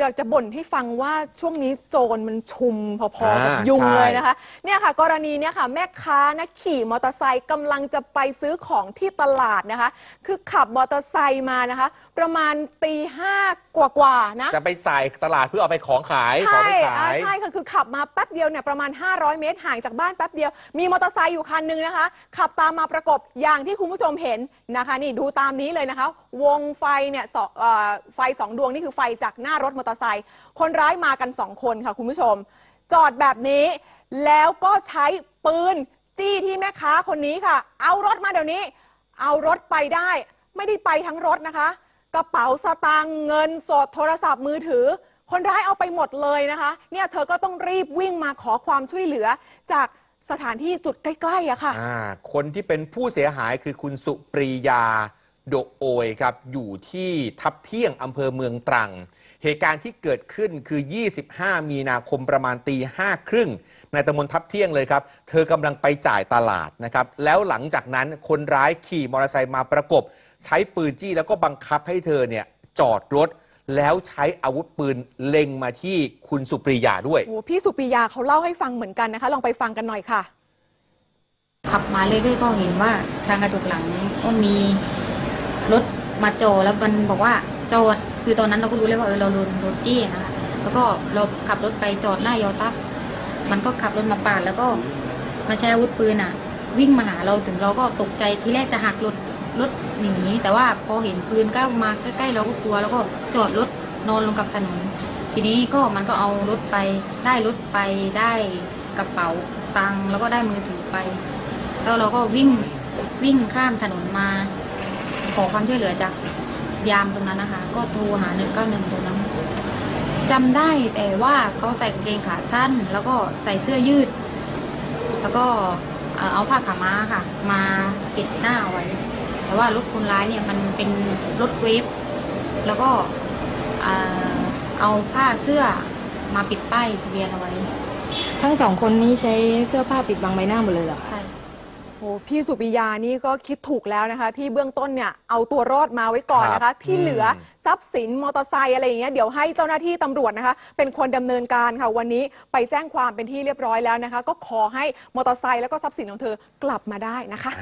อยากจะบ่นให้ฟังว่าช่วงนี้โจรมันชุมพอๆกับอ่ายุงใช่เลยนะคะ เนี่ยค่ะ กรณีเนี่ยค่ะ แม่ค้านะขี่มอเตอร์ไซค์กำลังจะไปซื้อของที่ตลาดนะคะ คือขับมอเตอร์ไซค์มานะคะ ประมาณตีห้ากว่าๆนะจะไปใส่ตลาดเพื่อเอาไปของขายของใช่ไปอ่าขายใช่ค่ะคือขับมาแป๊บเดียวเนี่ยประมาณ 500 เมตรห่างจากบ้านแป๊บเดียวมีมอเตอร์ไซค์อยู่คันหนึงนะคะ ขับตามมาประกบอย่างที่คุณผู้ชมเห็นนะคะ นี่ดูตามนี้เลยนะคะ วงไฟเนี่ยสองเอ่อไฟสองดวงนี่คือไฟจากหน้ารถมอเตอร์ไซค์คนร้ายมากันสองคนค่ะคุณผู้ชม จอดแบบนี้แล้วก็ใช้ปืนจี้ที่แม่ค้าคนนี้ค่ะ เอารถมาเดี๋ยวนี้ เอารถไปได้ ไม่ได้ไปทั้งรถนะคะ กระเป๋าสตางค์เงินสดโทรศัพท์มือถือ คนร้ายเอาไปหมดเลยนะคะ เนี่ยเธอก็ต้องรีบวิ่งมาขอความช่วยเหลือจากสถานที่จุดใกล้ๆอะค่ะ อ่าคนที่เป็นผู้เสียหายคือคุณสุปรียาโดโอยครับ อยู่ที่ทับเที่ยงอำเภอเมืองตรัง เหตุการณ์ที่เกิดขึ้นคือ 25 มีนาคมประมาณตีห้าครึ่งในตำบลทับเที่ยงเลยครับ เธอกำลังไปจ่ายตลาดนะครับ แล้วหลังจากนั้นคนร้ายขี่มอเตอร์ไซค์มาประกบ ใช้ปืนจี้แล้วก็บังคับให้เธอเนี่ยจอดรถ แล้วใช้อาวุธปืนเล็งมาที่คุณสุปรียาด้วย โอ้พี่สุปิยาเขาเล่าให้ฟังเหมือนกันนะคะ ลองไปฟังกันหน่อยค่ะ ขับมาเรื่อยๆก็เห็นว่าทางกระจกหลังก็มีรถมาจอดแล้วมันบอกว่า จอดคือตอนนั้นเราก็รู้เลยว่าเออเราโดนรถจี้นะคะแล้วก็เราขับรถไปจอดหน้ายอตับมันก็ขับรถมาปาดแล้วก็มาใช้อาวุธปืนอะ วิ่งมาหาเราถึงเราก็ตกใจที่แรกจะหักรถรถหนีแต่ว่าพอเห็นปืนก็มาใกล้ๆเราก็กลัว แล้วก็จอดรถนอนลงกับถนนทีนี้ก็มันก็เอารถไปได้รถไปได้กระเป๋าตังค์แล้วก็ได้มือถือไป แล้วเราก็วิ่งวิ่งข้ามถนนมา ขอความช่วยเหลือจาก ยามตรงนั้นนะคะ ก็โทรหาหนึ่งเก้าหนึ่งตรงนั้นจำได้แต่ว่าเขาใส่กางเกงขาสั้น แล้วก็ใส่เสื้อยืด แล้วก็เอ่อเอาผ้าขาวม้าค่ะ มาปิดหน้าไว้ แต่ว่ารถคนร้ายเนี่ยมันเป็นรถเวฟแล้วก็เอ่อเอาผ้าเสื้อมาปิดป้ายทะเบียนเอาไว้ ทั้งสองคนนี้ใช้เสื้อผ้าปิดบังใบหน้าหมดเลยเหรอคะใช่ โอ้พี่สุปิยานี่ก็คิดถูกแล้วนะคะ ที่เบื้องต้นเนี่ยเอาตัวรอดมาไว้ก่อนนะครัคะบที่เหลืออมทรัพย์สินมอเตอร์ไซค์อะไรอย่างเงี้ยเดี๋ยวให้เจ้าหน้าที่ตำรวจนะคะ เป็นคนดำเนินการค่ะ วันนี้ไปแจ้งความเป็นที่เรียบร้อยแล้วนะคะ ก็ขอให้มอเตอร์ไซค์แล้วก็ทรัพย์สินของเธอกลับมาได้นะคะ